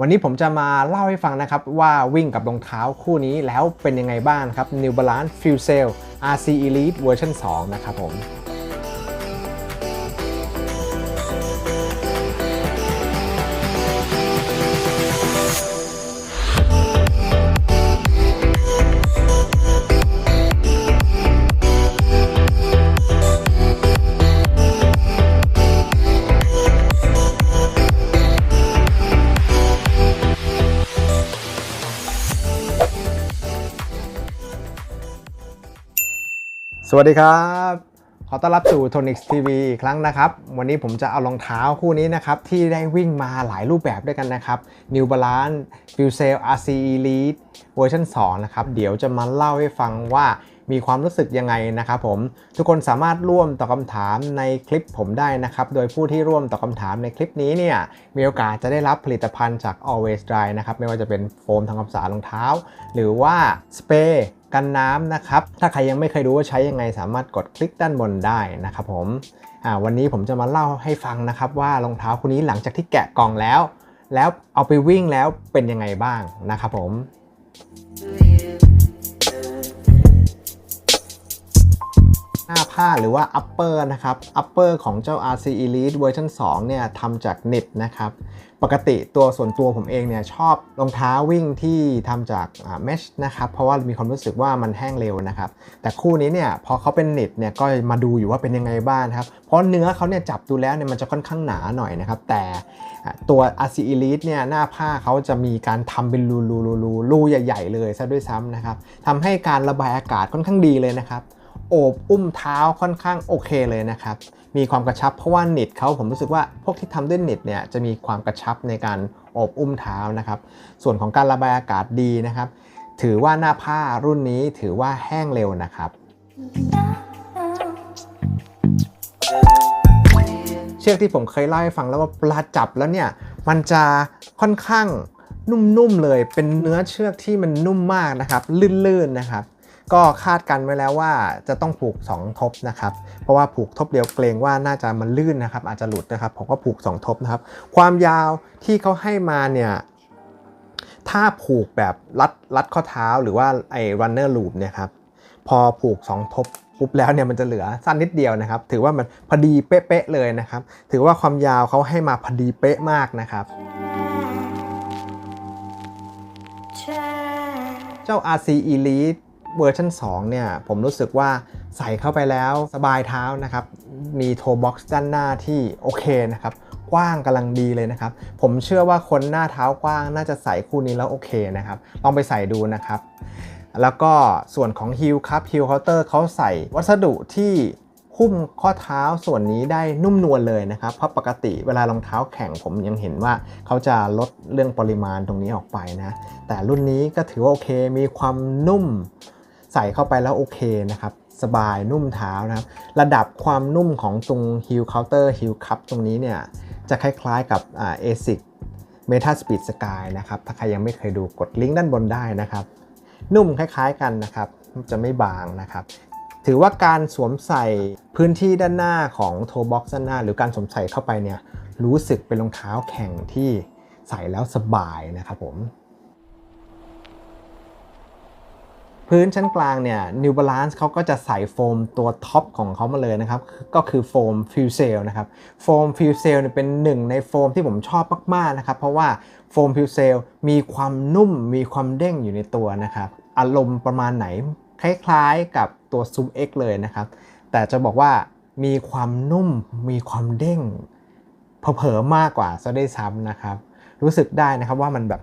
วันนี้ผมจะมาเล่าให้ฟังนะครับ ว่าวิ่งกับรองเท้าคู่นี้แล้วเป็นยังไงบ้างครับ New Balance Fuel Cell RC Elite Version 2 นะครับผม สวัสดีครับ ขอต้อนรับสู่ Tonix TV อีกครั้งนะครับ วันนี้ผมจะเอารองเท้าคู่นี้นะครับ ที่ได้วิ่งมาหลายรูปแบบด้วยกันนะครับ New Balance f u s e l RC Elite เวอร์ชัน2นะครับ เดี๋ยวจะมาเล่าให้ฟังว่ามีความรู้สึกยังไงนะครับผม ทุกคนสามารถร่วมตอบคำถามในคลิปผมได้นะครับ โดยผู้ที่ร่วมตอบคำถามในคลิปนี้เนี่ย มีโอกาสจะได้รับผลิตภัณฑ์จาก Always Dry นะครับ ไม่ว่าจะเป็นโฟมทำความสะอาดรองเท้า หรือว่าสเปรย์ กันน้ำนะครับ ถ้าใครยังไม่เคยรู้ว่าใช้ยังไงสามารถกดคลิกด้านบนได้นะครับผมอ่าวันนี้ผมจะมาเล่าให้ฟังนะครับว่ารองเท้าคู่นี้หลังจากที่แกะกล่องแล้ว แล้วเอาไปวิ่งแล้วเป็นยังไงบ้างนะครับผมหน้าผ้าหรือว่า upper นะครับ upper ของเจ้า RC Elite เวอร์ชัน2เนี่ยทำจาก knit นะครับ ปกติตัวส่วนตัวผมเองเนี่ยชอบรองเท้าวิ่งที่ทำจากเมชนะครับเพราะว่ามีความรู้สึกว่ามันแห้งเร็วนะครับแต่คู่นี้เนี่ยพอเขาเป็น knit เนี่ยก็มาดูอยู่ว่าเป็นยังไงบ้างครับเพราะเนื้อเขาเนี่ยจับดูแล้วเนี่ยมันจะค่อนข้างหนาหน่อยนะครับแต่ตัว RC Elite เนี่ยหน้าผ้าเขาจะมีการทำเป็นรูรูรูรูรูใหญ่ ๆ เลยซะด้วยซ้ำนะครับทำให้การระบายอากาศค่อนข้างดีเลยนะครับโอบอุ้มเท้าค่อนข้างโอเคเลยนะครับ มีความกระชับเพราะว่านิดเขาผมรู้สึกว่าพวกที่ทำด้วยนิดเนี่ยจะมีความกระชับในการอบอุ้มเท้านะครับ ส่วนของการระบายอากาศดีนะครับ ถือว่าหน้าผ้ารุ่นนี้ถือว่าแห้งเร็วนะครับเชือกที่ผมเคยเล่าให้ฟังแล้วว่าปลาจับแล้วเนี่ยมันจะค่อนข้างนุ่มๆเลย เป็นเนื้อเชือกที่มันนุ่มมากนะครับ ลื่นๆนะครับ ก็คาดกันไว้แล้วว่าจะต้องผูก 2 ทบนะครับ เพราะว่าผูกทบเดียวเกรงว่าน่าจะมันลื่นนะครับ อาจจะหลุดนะครับ ผมก็ผูก 2 ทบนะครับ ความยาวที่เขาให้มาเนี่ยถ้าผูกแบบรัดรัดข้อเท้าหรือว่าไอ้ runner loop เนี่ยครับพอผูก 2 ทบปุ๊บแล้วเนี่ยมันจะเหลือสั้นนิดเดียวนะครับ ถือว่ามันพอดีเป๊ะๆเลยนะครับ ถือว่าความยาวเขาให้มาพอดีเป๊ะมากนะครับ เจ้า RC Elite เวอร์ชัน2เนี่ยผมรู้สึกว่าใส่เข้าไปแล้วสบายเท้านะครับ มีโทบ็อกซ์ด้านหน้าที่โอเคนะครับ กว้างกำลังดีเลยนะครับ ผมเชื่อว่าคนหน้าเท้ากว้างน่าจะใส่คู่นี้แล้วโอเคนะครับ ลองไปใส่ดูนะครับ แล้วก็ส่วนของฮิลครับฮิลเคาน์เตอร์เขาใส่วัสดุที่หุ้มข้อเท้าส่วนนี้ได้นุ่มนวลเลยนะครับ เพราะปกติเวลารองเท้าแข่งผมยังเห็นว่าเขาจะลดเรื่องปริมาณตรงนี้ออกไปนะ แต่รุ่นนี้ก็ถือว่าโอเคมีความนุ่ม ใส่เข้าไปแล้วโอเคนะครับ สบายนุ่มเท้านะครับ ระดับความนุ่มของตรง heel counter heel cup ตรงนี้เนี่ยจะคล้ายๆกับเอ่า ASIC Meta Speed Sky นะครับ ถ้าใครยังไม่เคยดูกดลิงก์ด้านบนได้นะครับ นุ่มคล้ายๆกันนะครับ จะไม่บางนะครับ ถือว่าการสวมใส่พื้นที่ด้านหน้าของโทบ็อกซ์ด้านหน้า หรือการสวมใส่เข้าไปเนี่ยรู้สึกเป็นรองเท้าแข่งที่ใส่แล้วสบายนะครับผม พื้นชั้นกลางเนี่ย New Balance เขาก็จะใส่โฟมตัวท็อปของเขามาเลยนะครับ ก็คือโฟมฟิวเซลนะครับ โฟมฟิวเซลเนี่ยเป็นหนึ่งในโฟมที่ผมชอบมากๆนะครับ เพราะว่าโฟมฟิวเซลมีความนุ่มมีความเด้งอยู่ในตัวนะครับ อารมณ์ประมาณไหนคล้ายๆกับตัวซูม X เลยนะครับ แต่จะบอกว่ามีความนุ่มมีความเด้งเผลอๆมากกว่าซะได้ซ้ำนะครับ รู้สึกได้นะครับว่ามันแบบ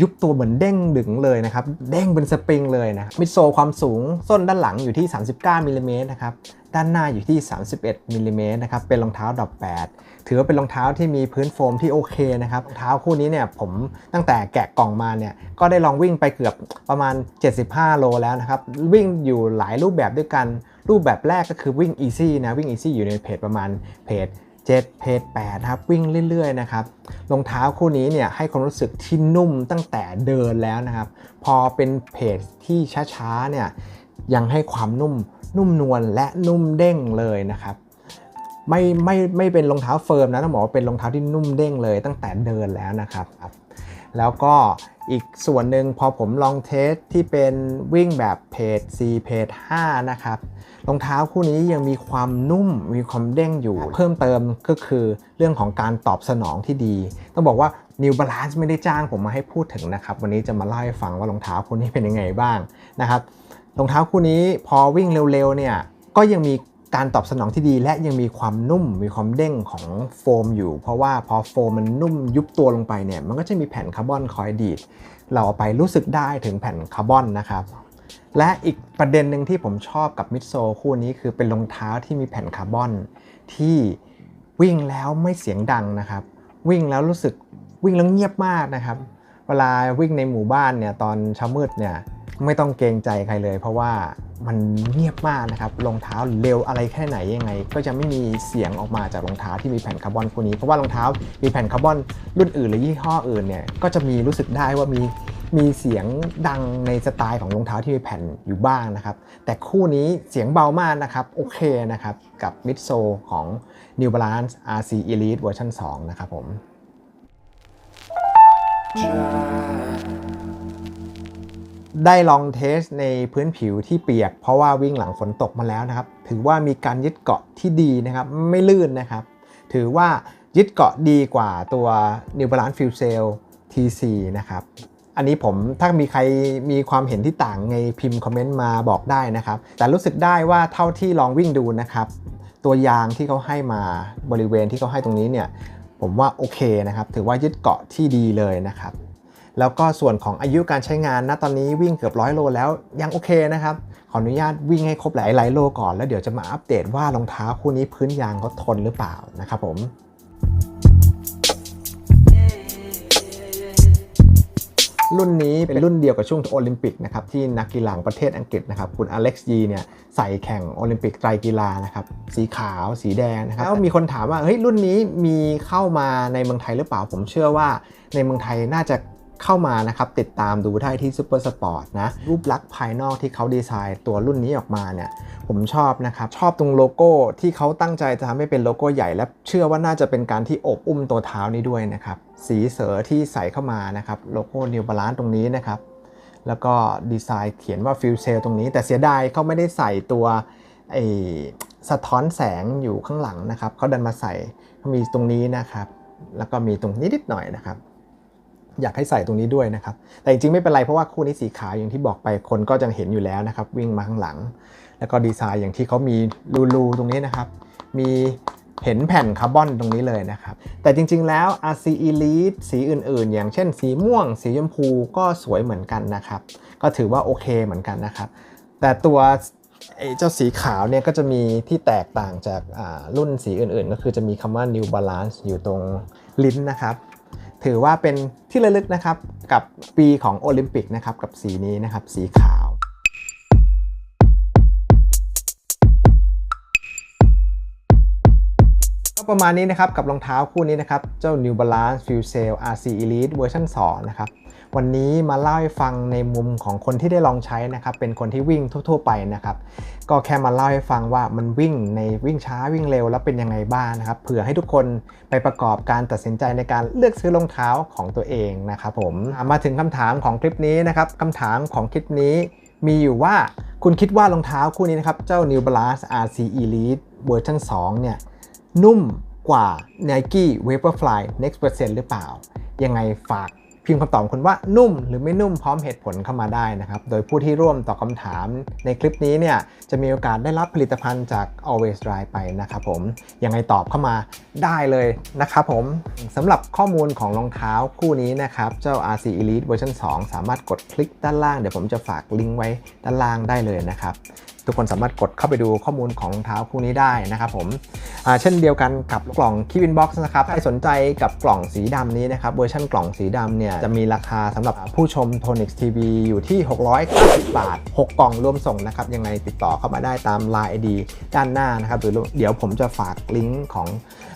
ยุบตัวเหมือนเด้งดึงเลยนะครับ เด้งเป็นสปริงเลยนะมิดโซลความสูงส้นด้านหลังอยู่ที่ 39มิลลิเมตรนะครับด้านหน้าอยู่ที่ 31มิลลิเมตรนะครับเป็นรองเท้าดอก8ถือว่าเป็นรองเท้าที่มีพื้นโฟมที่โอเคนะครับรองเท้าคู่นี้เนี่ยผมตั้งแต่แกะกล่องมาเนี่ยก็ได้ลองวิ่งไปเกือบประมาณ 75 โลแล้วนะครับ วิ่งอยู่หลายรูปแบบด้วยกัน รูปแบบแรกก็คือวิ่ง easy นะวิ่ง easy อยู่ในเพจประมาณเพจ 7 เพจ8ครับวิ่งเรื่อยๆนะครับรองเท้าคู่นี้เนี่ยให้ความรู้สึกที่นุ่มตั้งแต่เดินแล้วนะครับ พอเป็นเพจที่ช้าๆเนี่ยยังให้ความนุ่มนุ่มนวลและนุ่มเด้งเลยนะครับไม่ไม่ไม่เป็นรองเท้าเฟิร์มนะต้องบอกว่าเป็นรองเท้าที่นุ่มเด้งเลยตั้งแต่เดินแล้วนะครับ แล้วก็อีกส่วนหนึ่งพอผมลองเทสที่เป็นวิ่งแบบเพจ4เพจ5นะครับรองเท้าคู่นี้ยังมีความนุ่มมีความเด้งอยู่ เพิ่มเติมก็คือเรื่องของการตอบสนองที่ดี ต้องบอกว่า New Balance ไม่ได้จ้างผมมาให้พูดถึงนะครับ วันนี้จะมาเล่าให้ฟังว่ารองเท้าคู่นี้เป็นยังไงบ้างนะครับรองเท้าคู่นี้พอวิ่งเร็วๆเนี่ยก็ยังมี การตอบสนองที่ดีและยังมีความนุ่มมีความเด้งของโฟมอยู่ เพราะว่าพอโฟมมันนุ่มยุบตัวลงไปเนี่ยมันก็จะมีแผ่นคาร์บอนคอยดีดเราเอาไปรู้สึกได้ถึงแผ่นคาร์บอนนะครับและอีกประเด็นหนึ่งที่ผมชอบกับมิดโซคู่นี้คือเป็นรองเท้าที่มีแผ่นคาร์บอนที่วิ่งแล้วไม่เสียงดังนะครับ วิ่งแล้วรู้สึกวิ่งแล้วเงียบมากนะครับ เวลาวิ่งในหมู่บ้านเนี่ยตอนเช้ามืดเนี่ยไม่ต้องเกรงใจใครเลย เพราะว่า มันเงียบมากนะครับรองเท้าเร็วอะไรแค่ไหนยังไง ก็จะไม่มีเสียงออกมาจากรองเท้าที่มีแผ่นคาร์บอนคู่นี้เพราะว่ารองเท้ามีแผ่นคาร์บอนรุ่นอื่นหรือยี่ห้ออื่นเนี่ยก็จะมีรู้สึกได้ว่ามีมีเสียงดังในสไตล์ของรองเท้าที่มีแผ่นอยู่บ้างนะครับ แต่คู่นี้เสียงเบามากนะครับ โอเคนะครับ กับมิดโซของ New Balance RC Elite เวอร์ชัน2นะครับผม ได้ลองเทสในพื้นผิวที่เปียก เพราะว่าวิ่งหลังฝนตกมาแล้วนะครับ ถือว่ามีการยึดเกาะที่ดีนะครับ ไม่ลื่นนะครับ ถือว่ายึดเกาะดีกว่าตัว New Balance Fuel Cell TC นะครับ อันนี้ผมถ้ามีใครมีความเห็นที่ต่างไงพิมพ์คอมเมนต์มาบอกได้นะครับ แต่รู้สึกได้ว่าเท่าที่ลองวิ่งดูนะครับ ตัวยางที่เขาให้มาบริเวณที่เขาให้ตรงนี้เนี่ย ผมว่าโอเคนะครับ ถือว่ายึดเกาะที่ดีเลยนะครับ แล้วก็ส่วนของอายุการใช้งานนะตอนนี้วิ่งเกือบร้อยโลแล้วยังโอเคนะครับ ขออนุญาตวิ่งให้ครบหลายหลายๆโลก่อนแล้วเดี๋ยวจะมาอัปเดตว่ารองเท้าคู่นี้พื้นยางเขาทนหรือเปล่านะครับผมรุ่นนี้เป็นรุ่นเดียวกับช่วงโอลิมปิกนะครับที่นักกีฬาของประเทศอังกฤษนะครับคุณอเล็กซ์ยีเนี่ยใส่แข่งโอลิมปิกไตรกีฬานะครับสีขาวสีแดงนะครับแล้วมีคนถามว่าเฮ้ยรุ่นนี้มีเข้ามาในเมืองไทยหรือเปล่า ผมเชื่อว่าในเมืองไทยน่าจะ เข้ามานะครับติดตามดูได้ที่ซูเปอร์สปอร์ตนะ รูปลักษณ์ภายนอกที่เขาดีไซน์ตัวรุ่นนี้ออกมาเนี่ยผมชอบนะครับ ชอบตรงโลโก้ที่เขาตั้งใจจะทำให้เป็นโลโก้ใหญ่ และเชื่อว่าน่าจะเป็นการที่อบอุ้มตัวเท้านี้ด้วยนะครับ สีเสือที่ใส่เข้ามานะครับโลโก้ New Balance ตรงนี้นะครับ แล้วก็ดีไซน์เขียนว่า f u s e l ตรงนี้ แต่เสียดายเขาไม่ได้ใส่ตัวไอสะท้อนแสงอยู่ข้างหลังนะครับเขาดันมาใส่มีตรงนี้นะครับ แล้วก็มีตรงนี้นิดหน่อยนะครับ อยากให้ใส่ตรงนี้ด้วยนะครับ แต่จริงๆไม่เป็นไรเพราะว่าคู่นี้สีขาวอย่างที่บอกไปคนก็จะเห็นอยู่แล้วนะครับ วิ่งมาข้างหลัง แล้วก็ดีไซน์อย่างที่เขามีรูๆตรงนี้นะครับ มีเห็นแผ่นคาร์บอนตรงนี้เลยนะครับ แต่จริงๆแล้ว RC Elite สีอื่นๆ อย่างเช่นสีม่วง สีชมพูก็สวยเหมือนกันนะครับ ก็ถือว่าโอเคเหมือนกันนะครับ แต่ตัวเจ้าสีขาวเนี่ยก็จะมีที่แตกต่างจากรุ่นสีอื่นๆ ก็คือจะมีคำว่า New Balance อยู่ตรงลิ้นนะครับ ถือว่าเป็นที่ระลึกนะครับกับปีของโอลิมปิกนะครับกับสีนี้นะครับสีขาวก็ประมาณนี้นะครับกับรองเท้าคู่นี้นะครับ เจ้า New Balance Fuel Cell RC Elite เวอร์ชัน2นะครับ วันนี้มาเล่าให้ฟังในมุมของคนที่ได้ลองใช้นะครับ เป็นคนที่วิ่งทั่ว ๆ ไปนะครับ ก็แค่มาเล่าให้ฟังว่ามันวิ่งในวิ่งช้าวิ่งเร็วแล้วเป็นยังไงบ้างนะครับ เผื่อให้ทุกคนไปประกอบการตัดสินใจในการเลือกซื้อรองเท้าของตัวเองนะครับผมมาถึงคำถามของคลิปนี้นะครับคำถามของคลิปนี้มีอยู่ว่าคุณคิดว่ารองเท้าคู่นี้นะครับ เจ้า New Balance RC Elite เวอร์ชัน2เนี่ยนุ่มกว่า Nike Vaporfly Next Percent หรือเปล่า ยังไงฝาก พิมพ์คำตอบคุณว่านุ่ม หรือไม่นุ่มพร้อมเหตุผลเข้ามาได้นะครับ โดยผู้ที่ร่วมตอบคำถามในคลิปนี้เนี่ยจะมีโอกาสได้รับผลิตภัณฑ์จาก Always Dry ไปนะครับผมยังไงตอบเข้ามาได้เลยนะครับผมสำหรับข้อมูลของรองเท้าคู่นี้นะครับ เจ้า RC Elite เวอร์ชัน2สามารถกดคลิกด้านล่างเดี๋ยวผมจะฝากลิงก์ไว้ด้านล่างได้เลยนะครับทุกคนสามารถกดเข้าไปดูข้อมูลของรองเท้าคู่นี้ได้นะครับผมเช่นเดียวกันกับกล่องคิวินบ็อกซ์นะครับใครสนใจกับกล่องสีดำนี้นะครับเวอร์ชันกล่องสีดำเนี่ยจะมีราคาสำหรับผู้ชม Tonix TV อยู่ที่ 690 บาท 6 กล่องรวมส่งนะครับ ยังไงติดต่อเข้ามาได้ตาม Line ID ด้านหน้านะครับหรือเดี๋ยวผมจะฝากลิงก์ของ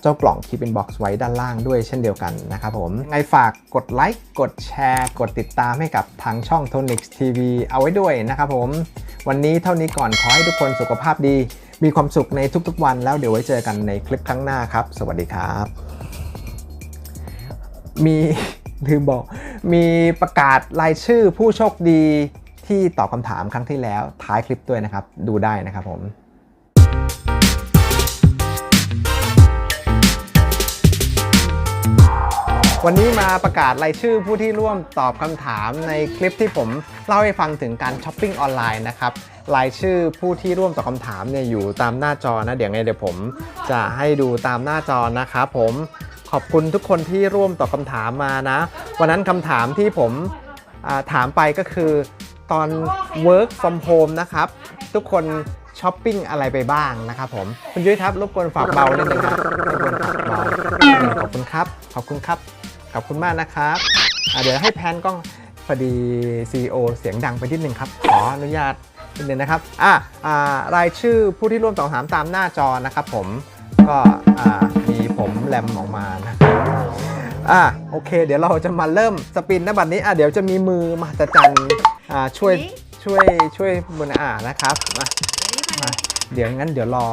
เจ้ากล่องคิวินบ็อกซ์ไว้ด้านล่างด้วยเช่นเดียวกันนะครับผมยังไงฝากกดไลค์กดแชร์ กดติดตามให้กับทางช่อง Tonix TV เอาไว้ด้วยนะครับผมวันนี้เท่านี้ก่อนขอให้ทุกคนสุขภาพดี มีความสุขในทุกๆ วันแล้วเดี๋ยวไว้เจอกันในคลิปครั้งหน้าครับ สวัสดีครับ มี ลืมบอก มีประกาศรายชื่อผู้โชคดีที่ตอบคำถามครั้งที่แล้วท้ายคลิปด้วยนะครับ ดูได้นะครับผมวันนี้มาประกาศรายชื่อผู้ที่ร่วมตอบคำถามในคลิปที่ผมเล่าให้ฟังถึงการช้อปปิ้งออนไลน์นะครับรายชื่อผู้ที่ร่วมตอบคำถามเนี่ยอยู่ตามหน้าจอนะเดี๋ยวไงเดี๋ยวผมจะให้ดูตามหน้าจอนะครับผม ขอบคุณทุกคนที่ร่วมตอบคำถามมานะ วันนั้นคำถามที่ผมถามไปก็คือตอน work from home นะครับ ทุกคนช้อปปิ้งอะไรไปบ้างนะครับผม คุณยุ้ยครับรบกวนฝากเบานิดนึงครับรบกวนฝากเบาขอบคุณครับ ขอบคุณครับ ขอบคุณมากนะครับเดี๋ยวให้แพนกล้องพอดี CEO เสียงดังไปนิดนึงครับ ขออนุญาตนิดนึงนะครับอะอ่ารายชื่อผู้ที่ร่วมตอบถามตามหน้าจอนะครับผมก็ ผมแรมออกมานะครับอะโอเค เดี๋ยวเราจะมาเริ่มสปินนะบัดนี้อะเดี๋ยวจะมีมือมหัศจรรย์อ่าช่วยช่วยช่วยบนอ่านะครับมามาเดี๋ยวงั้นเดี๋ยวรอ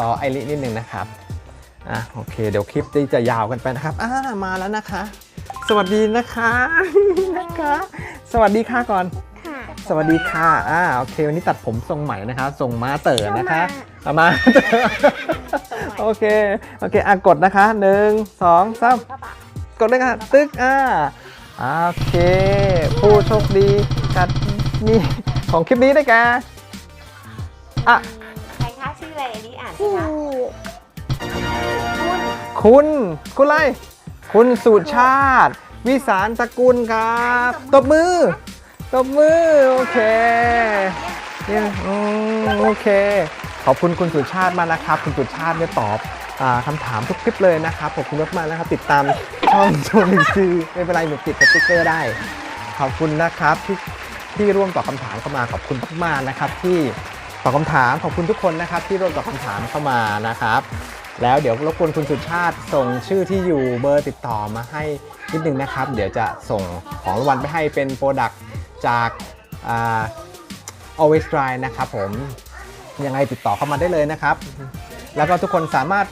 รอไอรินิดนึงนะครับอะโอเค เดี๋ยวคลิปนี้จะยาวกันไปนะครับอ่ามาแล้วนะคะ สวัสดีนะคะนะคะ สวัสดีค่ะก่อนค่ะสวัสดีค่ะอ่าโอเค วันนี้ตัดผมทรงใหม่นะคะทรงม้าเต๋อนะคะเอามา โอเค โอเค อะกดนะคะหนึ่งสองสามกดเลยค่ะ ตึ๊กอ่าโอเค ผู้โชคดีกัดนี่ของคลิปนี้ได้แก่อะใครคะชื่ออะไรอันนี้อ่านสิชื่อคะคุณคุณ คุณอะไร คุณสุชาติ วิสารสกุลครับ ตบมือ ตบมือ โอเคเนี่ยอืมโอเคข อบคุณคุณสุชาติมากนะครับ คุณสุชาติเนี่ยตอบอคำถามทุกคลิปเลยนะครับ ขอบคุณมากๆนะครับ ติดตามช่องโจลิซีไม่เป็นไรหนูติดสติ๊กเกอร์ได้ ขอบคุณนะครับที่ที่ร่วมตอบคำถามเข้ามา ขอบคุณมากๆนะครับ ที่ตอบคำถามขอบคุณทุกคนนะครับ ที่ร่วมตอบคำถามเข้ามานะครับ แล้วเดี๋ยวรบกวนคุณสุชาติส่งชื่อที่อยู่เบอร์ติดต่อมาให้นิดนึงนะครับ เดี๋ยวจะส่งของรางวัลไปให้เป็นโปรดักต์จาก always dry นะครับผม ยังไงติดต่อเข้ามาได้เลยนะครับ แล้วก็ทุกคนสามารถ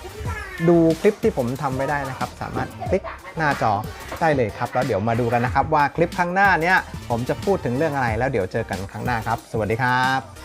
ดูคลิปที่ผมทำไว้ได้นะครับ สามารถคลิกหน้าจอได้เลยครับ แล้วเดี๋ยวมาดูกันนะครับว่าคลิปข้างหน้าเนี้ยผมจะพูดถึงเรื่องอะไรแล้วเดี๋ยวเจอกันครั้งหน้าครับ สวัสดีครับ